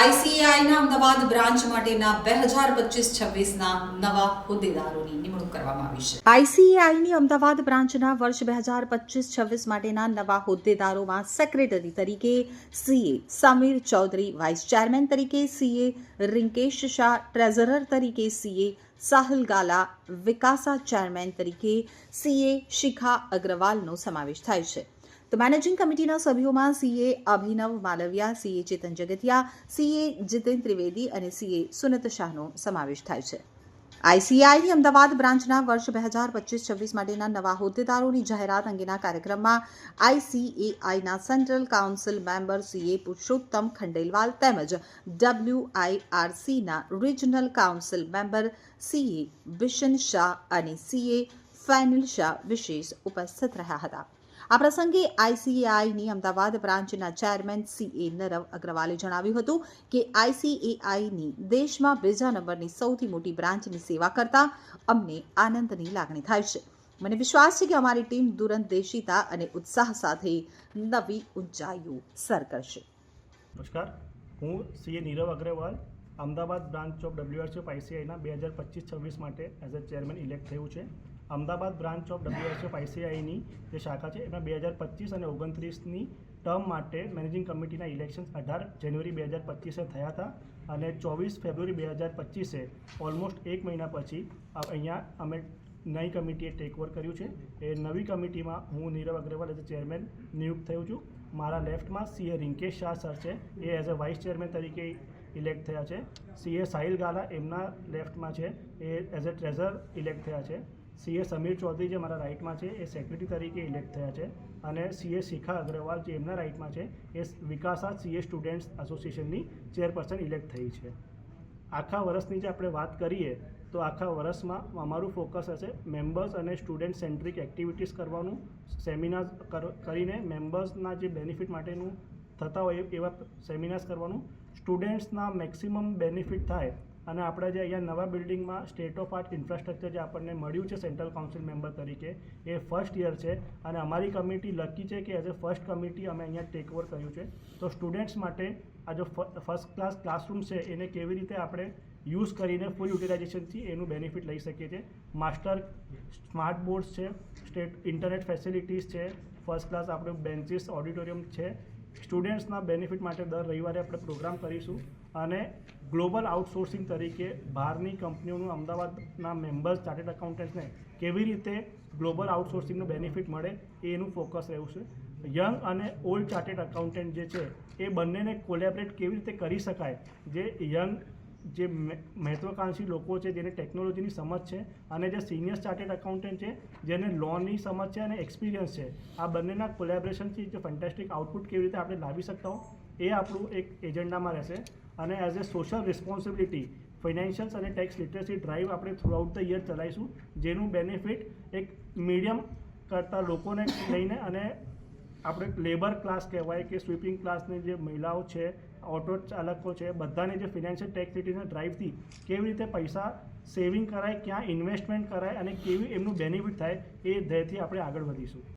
આઈસીએઆઈના Ahmedabad branch માટેના બે હજાર પચીસ છવ્વીસના નવા હોદ્દેદારોની નિમણૂક કરવામાં આવી છે. આઈસીએઆઈની અમદાવાદ બ્રાન્ચના વર્ષ બે હજાર પચીસ છવ્વીસ માટેના નવા હોદ્દેદારોમાં સેક્રેટરી તરીકે CA Sameer Chaudhary, vice chairman તરીકે સીએ રિંકેશ શાહ, ટ્રેઝરર તરીકે સીએ સાહલ ગાલા, વિકાસા ચેરમેન તરીકે સીએ શિખા અગ્રવાલનો સમાવેશ થાય છે. તો મેનેજિંગ કમિટીના સભ્યોમાં CA Abhinav Malviya CA Chetan Jagatiya CA Jiten Trivedi અને સીએ સુનત શાહનો સમાવેશ થાય છે. આઈસીઆઈની અમદાવાદ બ્રાન્ચના વર્ષ બે હજાર પચીસ છવ્વીસ માટેના નવા હોદ્દેદારોની જાહેરાત અંગેના કાર્યક્રમમાં આઈસીએઆઈના central council member CA Purushottam Khandelwal તેમજ ડબલ્યુઆઈઆરસીના regional council member CA Bishan Shah અને સીએ ફેનિલ શાહ વિશેષ ઉપસ્થિત રહ્યા હતા. આ પ્રસંગે આઈસીએઆઈની અમદાવાદ બ્રાન્ચના ચેરમેન સીએ નરવ અગ્રવાલે જણાવ્યું હતું કે આઈસીએઆઈની દેશમાં બીજા નંબરની સૌથી મોટી બ્રાન્ચની સેવા કરતા અમને આનંદની લાગણી થાય છે. મને વિશ્વાસ છે કે અમારી ટીમ દૂરંદેશિતા અને ઉત્સાહ સાથે નવી ઊંચાઈઓ સર કરશે. નમસ્કાર. હું CA Nirav Agrawal, Ahmedabad branch of WRC of આઈસીઆઈના બે હજાર પચીસ છવ્વીસ માટે એઝ અ ચેરમેન ઇલેક્ટ થયું છે. અમદાવાદ બ્રાન્ચ ઓફ ડબ્લ્યુએચએફ આઈસીઆઈની જે શાખા છે, એમાં બે હજાર પચીસ અને ઓગણત્રીસની ટર્મ માટે મેનેજિંગ કમિટીના ઇલેક્શન અઢાર જાન્યુઆરી બે હજાર પચીસે થયા હતા અને ચોવીસ ફેબ્રુઆરી બે હજાર પચીસે, ઓલમોસ્ટ એક મહિના પછી અહીંયા અમે નવી કમિટીએ ટેક ઓવર કર્યું છે. એ નવી કમિટીમાં હું Nirav Agrawal as a chairman નિયુક્ત થયું છું. મારા લેફ્ટમાં સીએ રિંકેશ શાહ સર છે. એ એઝ અ વાઇસ ચેરમેન તરીકે ઇલેક્ટ થયા છે. સીએ સાહિલ ગાલા એમના લેફ્ટમાં છે. એ એઝ અ ટ્રેઝર ઇલેક્ટ થયા છે. સીએ સમીર ચૌધરી જે મારા રાઇટમાં છે, એ સેક્રેટરી તરીકે ઇલેક્ટ થયા છે અને સીએ શિખા અગ્રવાલ જે એમના રાઇટમાં છે, એ વિકાસા સીએ સ્ટુડન્ટ્સ એસોસિએશનની ચેરપર્સન ઇલેક્ટ થઈ છે. આખા વર્ષની જે આપણે વાત કરીએ, તો આખા વર્ષમાં અમારું ફોકસ હશે મેમ્બર્સ અને સ્ટુડન્ટ સેન્ટ્રિક એક્ટિવિટીઝ કરવાનું સેમિનાર કરીને મેમ્બર્સના જે બેનિફિટ માટેનું થતા હોય એવા સેમિનાર્સ કરવાનું. સ્ટુડન્ટ્સના મેક્સિમમ બેનિફિટ થાય અને આપણે જે અહીંયા નવા બિલ્ડિંગમાં સ્ટેટ ઓફ આર્ટ ઇન્ફ્રાસ્ટ્રક્ચર જે આપણને મળ્યું છે સેન્ટ્રલ કાઉન્સિલ મેમ્બર તરીકે, એ ફર્સ્ટ યર છે. અને અમારી કમિટી લકી છે કે એઝ અ ફર્સ્ટ કમિટી અમે અહીંયા ટેક ઓવર કર્યું છે. તો સ્ટુડન્ટ્સ માટે આ જો ફર્સ્ટ ક્લાસ ક્લાસરૂમ છે, એને કેવી રીતે આપણે યુઝ કરીને ફૂલ યુટિલાઇઝેશનથી એનું બેનિફિટ લઈ શકીએ છીએ? માસ્ટર સ્માર્ટ બોર્ડ્સ છે સ્ટેટ ઇન્ટરનેટ ફેસિલિટીઝ છે ફર્સ્ટ ક્લાસ આપણે બેન્ચીસ ઓડિટોરિયમ છે. સ્ટુડન્ટ્સના બેનિફિટ માટે દર રવિવારે આપણે પ્રોગ્રામ કરીશું. અને ગ્લોબલ આઉટસોર્સિંગ તરીકે બહારની કંપનીઓનું અમદાવાદના મેમ્બર્સ ચાર્ટેડ એકાઉન્ટન્ટ્સને કેવી રીતે ગ્લોબલ આઉટસોર્સિંગનો બેનિફિટ મળે એનું ફોકસ રહ્યું છે. યંગ અને ઓલ્ડ ચાર્ટેડ એકાઉન્ટન્ટ જે છે, એ બંનેને કોલેબરેટ કેવી રીતે કરી શકાય, જે યંગ જે મહત્વાકાંક્ષી લોકો છે, જેને ટેકનોલોજીની સમજ છે અને જે સિનિયર ચાર્ટેડ એકાઉન્ટન્ટ છે, જેને લોનની સમજ છે અને એક્સપિરિયન્સ છે. આ બંનેના કોલેબરેશનથી જે ફેન્ટાસ્ટિક આઉટપુટ કેવી રીતે આપણે લાવી શકતા હો, એ આપણું એક એજન્ડામાં રહેશે. અને as a social responsibility financials અને ટેક્સ લિટરસી ડ્રાઈવ આપણે થ્રુ આઉટ ધ યર ચલાવીશું, જેનું બેનિફિટ એક મીડિયમ કરતા લોકોને લઈને અને આપણે લેબર ક્લાસ કહેવાય કે સ્વીપિંગ ક્લાસની જે મહિલાઓ છે ઓટો ચાલકો છે, બધાને જે ફિનાન્શિયલ ટેક્સ સિટીના ડ્રાઈવથી કેવી રીતે પૈસા સેવિંગ કરાય, ક્યાં ઇન્વેસ્ટમેન્ટ કરાય અને કેવી એમનું બેનિફિટ થાય, એ ધ્યેયથી આપણે આગળ વધીશું.